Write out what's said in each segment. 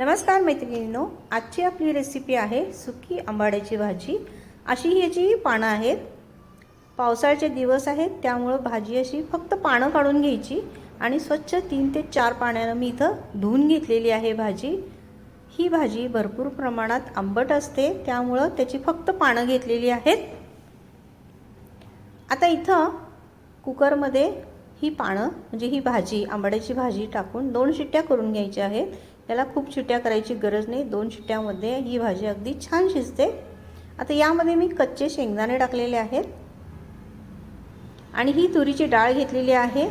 नमस्कार मैत्रिणींनो आजची आपली रेसिपी आहे सुकी आंबाड्याची भाजी. अशी ही जी पानं आहेत पावसाळ्याचे दिवस आहेत त्यामुळं भाजी अशी फक्त पानं काढून घ्यायची आणि स्वच्छ तीन ते चार पाण्यानं मी इथं धुवून घेतलेली आहे भाजी. ही भाजी भरपूर प्रमाणात आंबट असते त्यामुळं त्याची फक्त पानं घेतलेली आहेत. आता इथं कुकरमध्ये ही पानं म्हणजे ही भाजी आंबाड्याची भाजी टाकून दोन शिट्ट्या करून घ्यायच्या आहेत. याला खूप चिट्ट्या करायची गरज नाही. दोन चिट्ट्यामध्ये ही भाजी अगदी छान शिजते. आता यामध्ये मी कच्चे शेंगदाणे टाकलेले आहेत. आणि ही तुरीची डाळ घेतलेली आहे.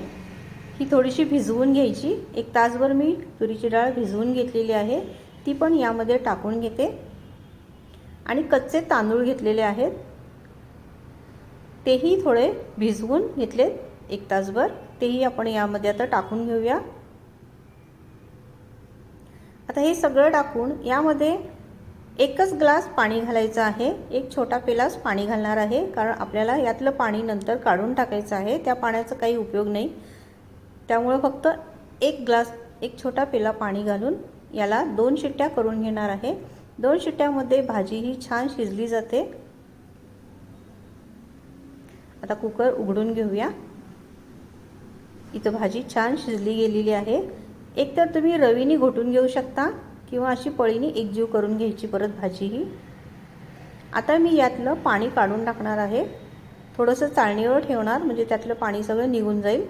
ही थोडीशी भिजवून घ्यायची. एक तासभर मी तुरीची डाळ भिजवून घेतलेली आहे. ती पण यामध्ये टाकून घेते. आणि कच्चे तांदूळ घेतलेले आहेत. तेही थोडे भिजवून घेतलेत एक तासभर. तेही आपण यामध्ये आता टाकून घेऊया. आता हे सगळं टाकून यामध्ये एकच ग्लास पाणी घालायचं आहे. एक छोटा पेलास पाणी घालणार आहे. कारण आपल्याला यातलं पाणी नंतर काढून टाकायचं आहे. त्या पाण्याचा काही उपयोग नाही. त्यामुळं फक्त एक ग्लास एक छोटा पेला पाणी घालून याला दोन शिट्ट्या करून घेणार आहे. दोन शिट्ट्यामध्ये भाजी ही छान शिजली जाते. आता कुकर उघडून घेऊया. इथं भाजी छान शिजली गेलेली आहे. एकतर तुम्ही रवीने घोटून घेऊ शकता किंवा अशी पळीने एकजीव करून घ्यायची परत भाजी ही आता मी यातलं पाणी काढून टाकणार आहे. थोडंसं चाळणीवर ठेवणार म्हणजे त्यातलं पाणी सगळं निघून जाईल.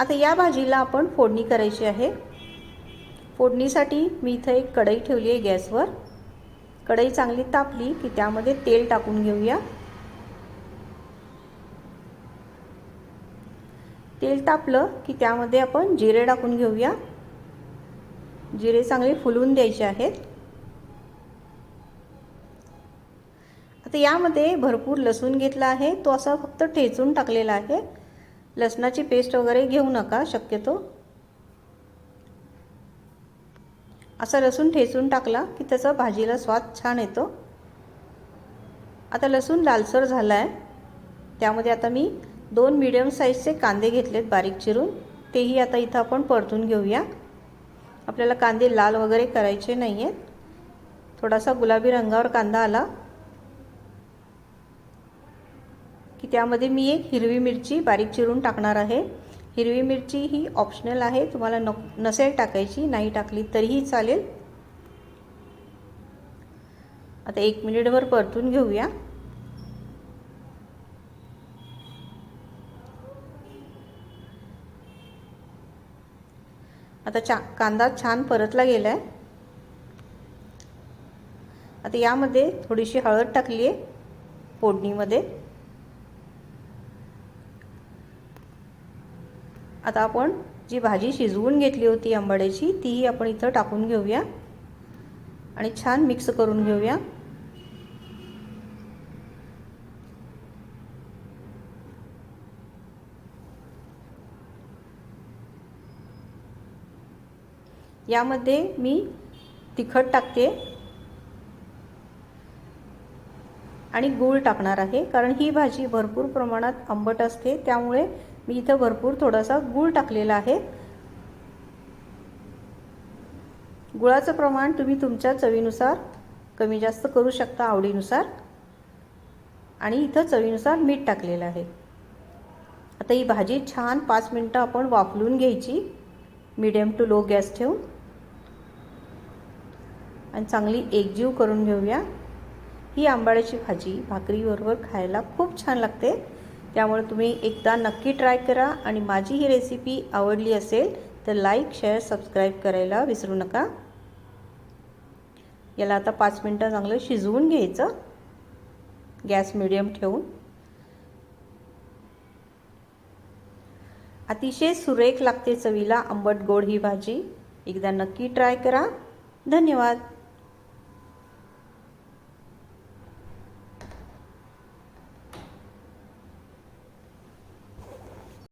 आता या भाजीला आपण फोडणी करायची आहे. फोडणीसाठी मी इथं एक कढई ठेवली आहे गॅसवर. कढई चांगली तापली की त्यामध्ये तेल टाकून घेऊया. तेल तापलं की त्यामध्ये आपण जिरे टाकून घेऊया. जिरे चांगले फुलवून द्यायचे आहेत. आता यामध्ये भरपूर लसूण घेतला आहे. तो असा फक्त ठेचून टाकलेला आहे. लसणाची पेस्ट वगैरे घेऊ नका शक्यतो. असा लसूण ठेचून टाकला की त्याचा भाजीला स्वाद छान येतो. आता लसूण लालसर झाला आहे त्यामध्ये आता मी दोन मीडियम साईजचे कांदे घेतलेत बारीक चिरून. तेही आता इथं आपण परतून घेऊया. आपल्याला कांदे लाल वगैरे करायचे नाही आहेत थोडासा गुलाबी रंगावर कांदा आला की त्यामध्ये मी एक हिरवी मिरची बारीक चिरून टाकणार आहे. हिरवी मिरची ही ऑप्शनल आहे. तुम्हाला न नसेल टाकायची नाही टाकली तरीही चालेल. आता एक मिनिटभर परतून घेऊया. आता चा कांदा छान परतला गेला आहे आता यामध्ये थोडीशी हळद टाकली आहे फोडणीमध्ये. आता आपण जी भाजी शिजवून घेतली होती आंबाड्याची तीही आपण इथं टाकून घेऊया. आणि छान मिक्स करून घेऊया. यामध्ये मी तिखट टाकते. आणि गूळ टाकणार आहे कारण ही भाजी भरपूर प्रमाणात आंबट असते त्यामुळे मी इथं भरपूर थोडासा गूळ टाकलेला आहे. गुळाचं प्रमाण तुम्ही तुमच्या चवीनुसार कमी जास्त करू शकता आवडीनुसार. आणि इथं चवीनुसार मीठ टाकलेलं आहे. आता ही भाजी छान पाच मिनटं आपण वाफलून घ्यायची. मीडियम टू लो गॅस ठेवून. आणि चांगली एकजीव करून घेऊया. ही आंबाड्याची भाजी भाकरीबरोबर खायला खूप छान लागते. त्यामुळे तुम्ही एकदा नक्की ट्राय करा आणि माझी ही रेसिपी आवडली असेल तर लाईक शेअर सबस्क्राईब करायला विसरू नका. याला आता पाच मिनटं चांगलं शिजवून घ्यायचं. गॅस मिडियम ठेवून. अतिशय सुरेख लागते चवीला आंबट गोड ही भाजी. एकदा नक्की ट्राय करा. धन्यवाद.